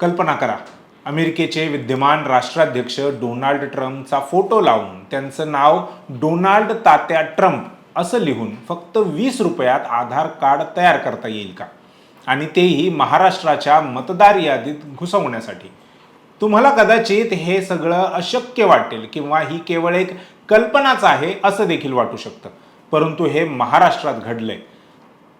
कल्पना करा. अमेरिकेचे विद्यमान राष्ट्राध्यक्ष डोनाल्ड ट्रम्पचा फोटो लावून त्यांचं नाव डोनाल्ड तात्या ट्रम्प असं लिहून फक्त वीस रुपयात आधार कार्ड तयार करता येईल का? आणि तेही महाराष्ट्राच्या मतदार यादीत घुसवण्यासाठी. तुम्हाला कदाचित हे सगळं अशक्य वाटेल किंवा ही केवळ एक कल्पनाच आहे असं देखील वाटू शकतं. परंतु हे महाराष्ट्रात घडलंय.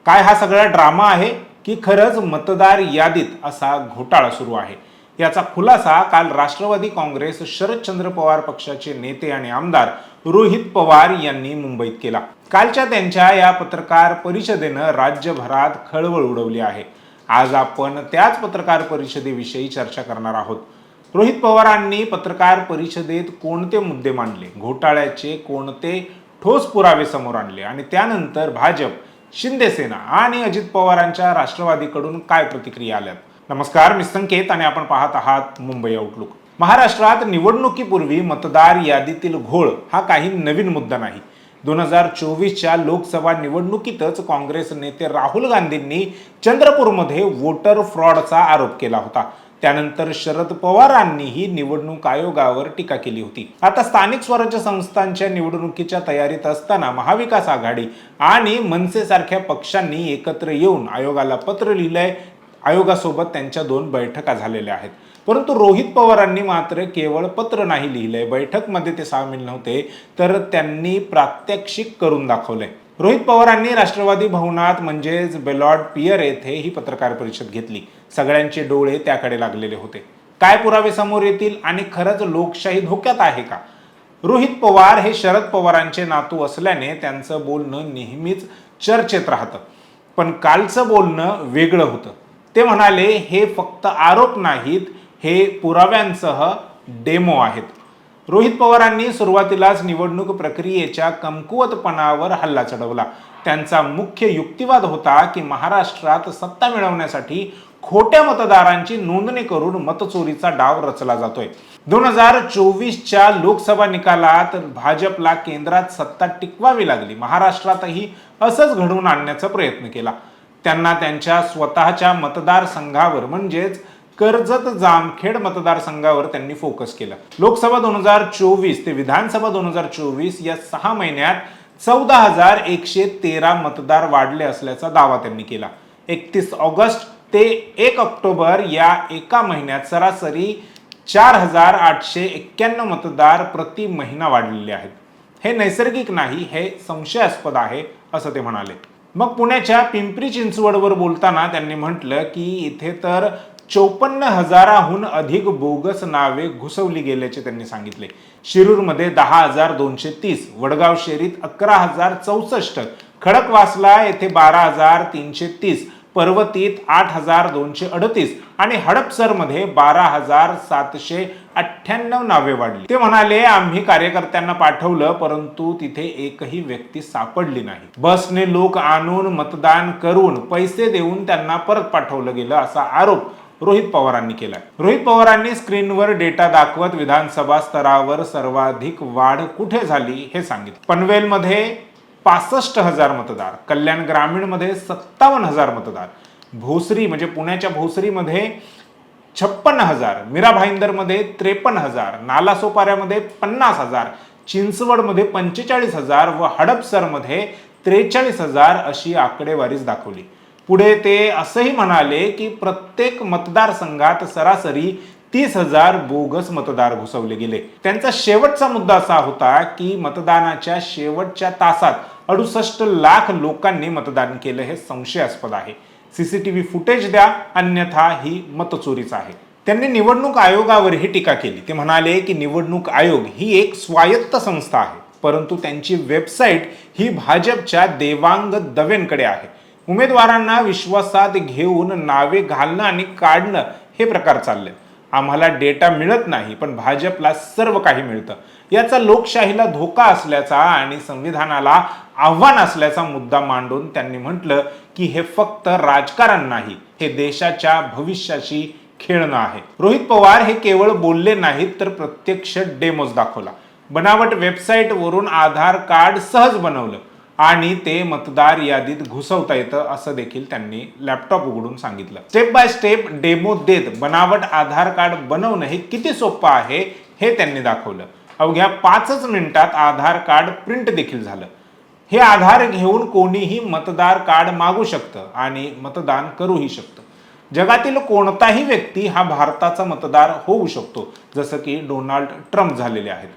काय हा सगळा ड्रामा आहे? की खरंच मतदार यादीत असा घोटाळा सुरू आहे. याचा खुलासा काल राष्ट्रवादी काँग्रेस शरदचंद्र पवार पक्षाचे नेते आणि आमदार रोहित पवार यांनी मुंबईत केला. कालच्या त्यांच्या या पत्रकार परिषदेनं राज्यभरात खळबळ उडवली आहे. आज आपण त्याच पत्रकार परिषदेविषयी चर्चा करणार आहोत. रोहित पवारांनी पत्रकार परिषदेत कोणते मुद्दे मांडले? घोटाळ्याचे कोणते ठोस पुरावे समोर आणले? आणि त्यानंतर भाजप शिंदेसेना आणि अजित पवारांच्या राष्ट्रवादीकडून काय प्रतिक्रिया आल्यात? नमस्कार मी संकेत आणि आपण पाहत आहात मुंबई आउटलुक महाराष्ट्रात निवडणुकीपूर्वी मतदार यादीतील घोळ हा काही नवीन मुद्दा नाही. दोन हजार चोवीसच्या लोकसभा निवडणुकीतच काँग्रेस नेते राहुल गांधींनी चंद्रपूरमध्ये वोटर फ्रॉडचा आरोप केला होता. त्यानंतर शरद पवारांनीही निवडणूक आयोगावर टीका केली होती. आता स्थानिक स्वराज्य संस्थांच्या निवडणुकीच्या तयारीत असताना महाविकास आघाडी आणि मनसेसारख्या पक्षांनी एकत्र येऊन आयोगाला पत्र लिहिलंय. आयोगासोबत त्यांच्या दोन बैठका झालेल्या आहेत. परंतु रोहित पवारांनी मात्र केवळ पत्र नाही लिहिलंय. बैठकमध्ये ते सामील नव्हते तर त्यांनी प्रात्यक्षिक करून दाखवलंय. रोहित पवारांनी राष्ट्रवादी भवनात म्हणजेच बेलॉर्ड पियर येथे ही पत्रकार परिषद घेतली. सगळ्यांचे डोळे त्याकडे लागलेले होते. काय पुरावे समोर येतील आणि खरंच लोकशाही धोक्यात आहे का? रोहित पवार हे शरद पवारांचे नातू असल्याने त्यांचं बोलणं नेहमीच चर्चेत राहतं. पण कालचं बोलणं वेगळं होतं. ते म्हणाले हे फक्त आरोप नाहीत हे पुराव्यांसह डेमो आहेत. रोहित पवारांनी सुरुवातीलाच निवडणूक प्रक्रियेच्या कमकुवतपणावर हल्ला चढवला. त्यांचा मुख्य युक्तिवाद होता की महाराष्ट्रात सत्ता मिळवण्यासाठी खोट्या मतदारांची नोंदणी करून मतचोरीचा डाव रचला जातोय. दोन हजार चोवीसच्या लोकसभा निकालात भाजपला केंद्रात सत्ता टिकवावी लागली. महाराष्ट्रातही असंच घडवून आणण्याचा प्रयत्न केला. त्यांना त्यांच्या स्वतःच्या मतदारसंघावर म्हणजेच कर्जत जामखेड मतदारसंघावर त्यांनी फोकस केला. लोकसभा दोन हजार चोवीस ते विधानसभा दोन हजार चोवीस या सहा महिन्यात चौदा हजार एकशे तेरा मतदार वाढले असल्याचा दावा त्यांनी केला. एकतीस ऑगस्ट ते एक ऑक्टोबर या एका महिन्यात सरासरी चार हजार आठशे एक्क्याण्णव मतदार प्रति महिना वाढलेले आहेत. हे नैसर्गिक नाही हे संशयास्पद आहे असं ते म्हणाले. मग पुण्याच्या पिंपरी चिंचवडवर बोलताना त्यांनी म्हटलं की इथे तर चोपन्न हजाराहून अधिक बोगस नावे घुसवली गेल्याचे त्यांनी सांगितले. शिरूरमध्ये दहा हजार दोनशे तीस वडगाव शेरीत अकरा हजार चौसष्ट खडकवासला येथे बारा हजार तीनशे तीस पर्वतीत आठ हजार दोनशे अडतीस आणि हडपसरमध्ये बारा हजार सातशे अठ्ठ्याण्णव नावे वाढली. ते म्हणाले आम्ही कार्यकर्त्यांना पाठवलं परंतु तिथे एकही व्यक्ती सापडली नाही. बसने लोक आणून मतदान करून पैसे देऊन त्यांना परत पाठवलं गेलं असा आरोप रोहित पवारांनी केला रोहित पवारांनी स्क्रीनवर डेटा दाखवत विधानसभा स्तरावर सर्वाधिक वाढ कुठे झाली हे सांगितलं. पनवेलमध्ये पासष्ट हजार मतदार कल्याण ग्रामीणमध्ये सत्तावन्न हजार मतदार भोसरी म्हणजे पुण्याच्या भोसरीमध्ये छप्पन्न हजार मीरा भाईंदरमध्ये त्रेपन्न हजार नालासोपाऱ्यामध्ये पन्नास हजार चिंचवडमध्ये पंचेचाळीस हजार व हडपसरमध्ये त्रेचाळीस हजार अशी आकडेवारीच दाखवली. पुढे ते असंही म्हणाले की प्रत्येक मतदारसंघात सरासरी तीस हजार बोगस मतदार घुसवले गेले. त्यांचा शेवटचा मुद्दा असा होता की मतदानाच्या शेवटच्या तासात अडुसष्ट लाख लोकांनी मतदान केलं हे संशयास्पद आहे. सीसीटीव्ही फुटेज द्या अन्यथा ही मतचोरीच आहे. त्यांनी निवडणूक आयोगावरही टीका केली. ते म्हणाले की निवडणूक आयोग ही एक स्वायत्त संस्था आहे परंतु त्यांची वेबसाईट ही भाजपच्या देवांग दवेंकडे आहे. उमेदवारांना विश्वासात घेऊन नावे घालणं आणि काढणं हे प्रकार चालले आम्हाला डेटा मिळत नाही पण भाजपला सर्व काही मिळतं. याचा लोकशाहीला धोका असल्याचा आणि संविधानाला आव्हान असल्याचा मुद्दा मांडून त्यांनी म्हटलं की हे फक्त राजकारण नाही हे देशाच्या भविष्याशी खेळणं आहे. रोहित पवार हे केवळ बोलले नाहीत तर प्रत्यक्ष डेमोज दाखवला. बनावट वेबसाईट वरून आधार कार्ड सहज बनवलं. आणि ते मतदार यादीत घुसवता येतं असं देखील त्यांनी लॅपटॉप उघडून सांगितलं. स्टेप बाय स्टेप डेमो देत बनावट आधार कार्ड बनवणं हे किती सोपं आहे हे त्यांनी दाखवलं. अवघ्या पाचच मिनिटात आधार कार्ड प्रिंट देखील झालं. हे आधार घेऊन कोणीही मतदार कार्ड मागू शकतं आणि मतदान करूही शकतं. जगातील कोणताही व्यक्ती हा भारताचा मतदार होऊ शकतो जसं की डोनाल्ड ट्रम्प झालेले आहेत.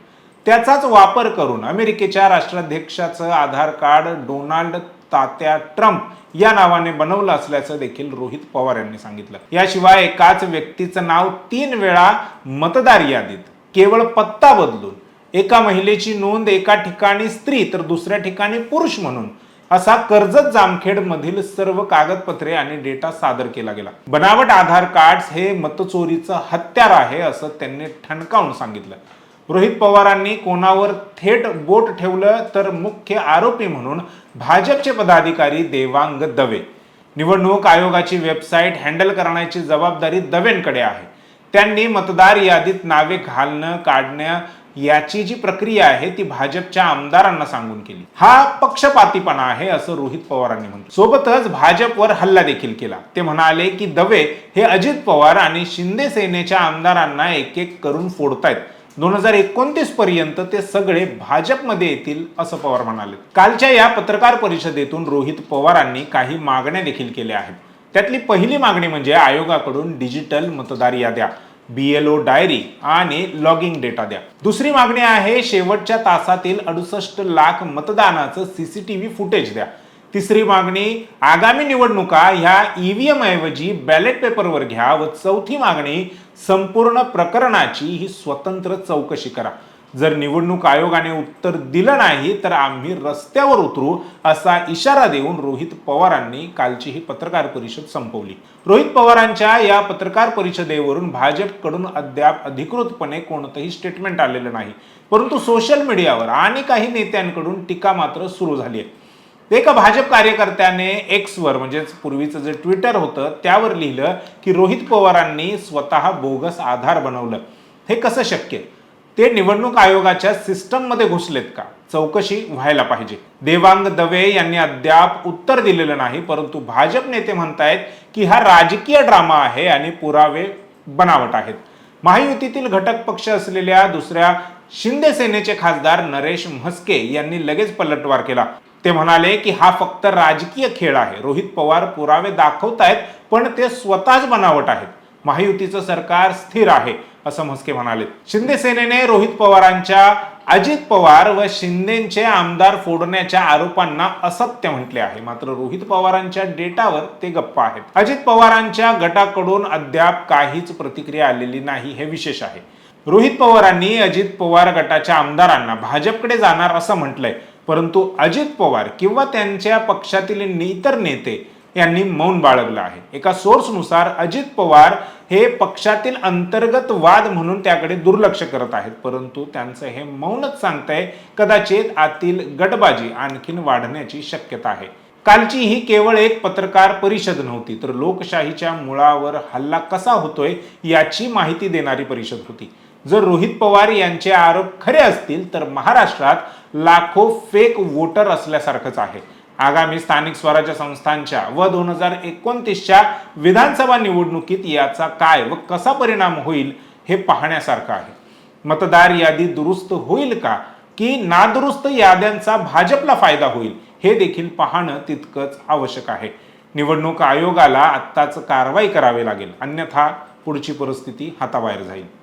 त्याचाच वापर करून अमेरिकेच्या राष्ट्राध्यक्षाचं Aadhaar card Donald Tatya Trump या नावाने बनवलं असल्याचं देखील रोहित पवार यांनी सांगितलं. याशिवाय एकाच व्यक्तीचं नाव तीन वेळा मतदार यादीत केवळ पत्ता बदलून एका महिलेची नोंद एका ठिकाणी स्त्री तर दुसऱ्या ठिकाणी पुरुष म्हणून असा कर्जत जामखेड मधील सर्व कागदपत्रे आणि डेटा सादर केला गेला. बनावट आधार कार्ड हे मतचोरीचं हत्यार आहे असं त्यांनी ठणकावून सांगितलं. रोहित पवारांनी कोणावर थेट बोट ठेवलं तर मुख्य आरोपी म्हणून भाजपचे पदाधिकारी देवांग दवे. निवडणूक आयोगाची वेबसाईट हँडल करण्याची जबाबदारी दवेंकडे आहे. त्यांनी मतदार यादीत नावे घालणं काढणं याची जी प्रक्रिया आहे ती भाजपच्या आमदारांना सांगून केली. हा पक्षपातीपणा आहे असं रोहित पवारांनी म्हटलं. सोबतच भाजपवर हल्ला देखील केला. ते म्हणाले की दवे हे अजित पवार आणि शिंदे सेनेच्या आमदारांना एक एक करून फोडतायत. दोन हजार एकोणतीस पर्यंत ते सगळे भाजपमध्ये येतील असं पवार म्हणाले. कालच्या या पत्रकार परिषदेतून रोहित पवारांनी काही मागण्या देखील केल्या आहेत. त्यातली पहिली मागणी म्हणजे आयोगाकडून डिजिटल मतदार याद्या बीएलओ डायरी आणि लॉगिंग डेटा द्या. दुसरी मागणी आहे शेवटच्या तासातील अडुसष्ट लाख मतदानाचं सीसीटीव्ही फुटेज द्या. तिसरी मागणी आगामी निवडणुका ह्या ईव्हीएम ऐवजी बॅलेट पेपरवर घ्या व चौथी मागणी संपूर्ण प्रकरणाची ही स्वतंत्र चौकशी करा. जर निवडणूक आयोगाने उत्तर दिलं नाही तर आम्ही रस्त्यावर उतरू असा इशारा देऊन रोहित पवारांनी कालची ही पत्रकार परिषद संपवली. रोहित पवारांच्या या पत्रकार परिषदेवरून भाजपकडून अद्याप अधिकृतपणे कोणतंही स्टेटमेंट आलेलं नाही. परंतु सोशल मीडियावर आणि काही नेत्यांकडून टीका मात्र सुरू झाली आहे. एका भाजप कार्यकर्त्याने एक्सवर म्हणजेच पूर्वीचं जे ट्विटर होतं त्यावर लिहिलं की रोहित पवारांनी स्वतः बोगस आधार बनवलं. हे कसं शक्य? ते निवडणूक आयोगाच्या सिस्टममध्ये घुसलेत का? चौकशी व्हायला पाहिजे. देवांग दवे यांनी अद्याप उत्तर दिलेलं नाही परंतु भाजप नेते म्हणतायत की हा राजकीय ड्रामा आहे आणि पुरावे बनावट आहेत. महायुतीतील घटक पक्ष असलेल्या दुसऱ्या शिंदे सेनेचे खासदार नरेश म्हस्के यांनी लगेच पलटवार केला. ते म्हणाले की हा फक्त राजकीय खेळ आहे. रोहित पवार पुरावे दाखवतायत पण ते स्वतःच बनावट आहेत. महायुतीचं सरकार स्थिर आहे असं म्हस्के म्हणाले. शिंदे सेनेने रोहित पवारांच्या अजित पवार व शिंदेचे आमदार फोडण्याच्या आरोपांना असत्य म्हटले आहे. मात्र रोहित पवारांच्या डेटावर ते गप्प आहेत. अजित पवारांच्या गटाकडून अद्याप काहीच प्रतिक्रिया आलेली नाही हे विशेष आहे. रोहित पवारांनी अजित पवार गटाच्या आमदारांना भाजपकडे जाणार असं म्हटलंय. परंतु अजित पवार किंवा त्यांच्या पक्षातील इतर नेते यांनी मौन बाळगलं आहे. एका सोर्सनुसार अजित पवार हे पक्षातील अंतर्गत वाद म्हणून त्याकडे दुर्लक्ष करत आहेत. परंतु त्यांचं हे मौनच सांगतंय कदाचित आतील गटबाजी आणखीन वाढण्याची शक्यता आहे. कालची ही केवळ एक पत्रकार परिषद नव्हती तर लोकशाहीच्या मुळावर हल्ला कसा होतोय याची माहिती देणारी परिषद होती. जर रोहित पवार यांचे आरोप खरे असतील तर महाराष्ट्रात लाखो फेक वोटर असल्यासारखंच आहे. आगामी स्थानिक स्वराज्य संस्थांच्या व दोन हजार एकोणतीसच्या विधानसभा निवडणुकीत याचा काय व कसा परिणाम होईल हे पाहण्यासारखं आहे. मतदार यादी दुरुस्त होईल का? की नादुरुस्त याद्यांचा भाजपला फायदा होईल? हे देखील पाहणं तितकंच आवश्यक आहे. निवडणूक आयोगाला आत्ताच कारवाई करावी लागेल. अन्यथा पुढची परिस्थिती हाताबाहेर जाईल.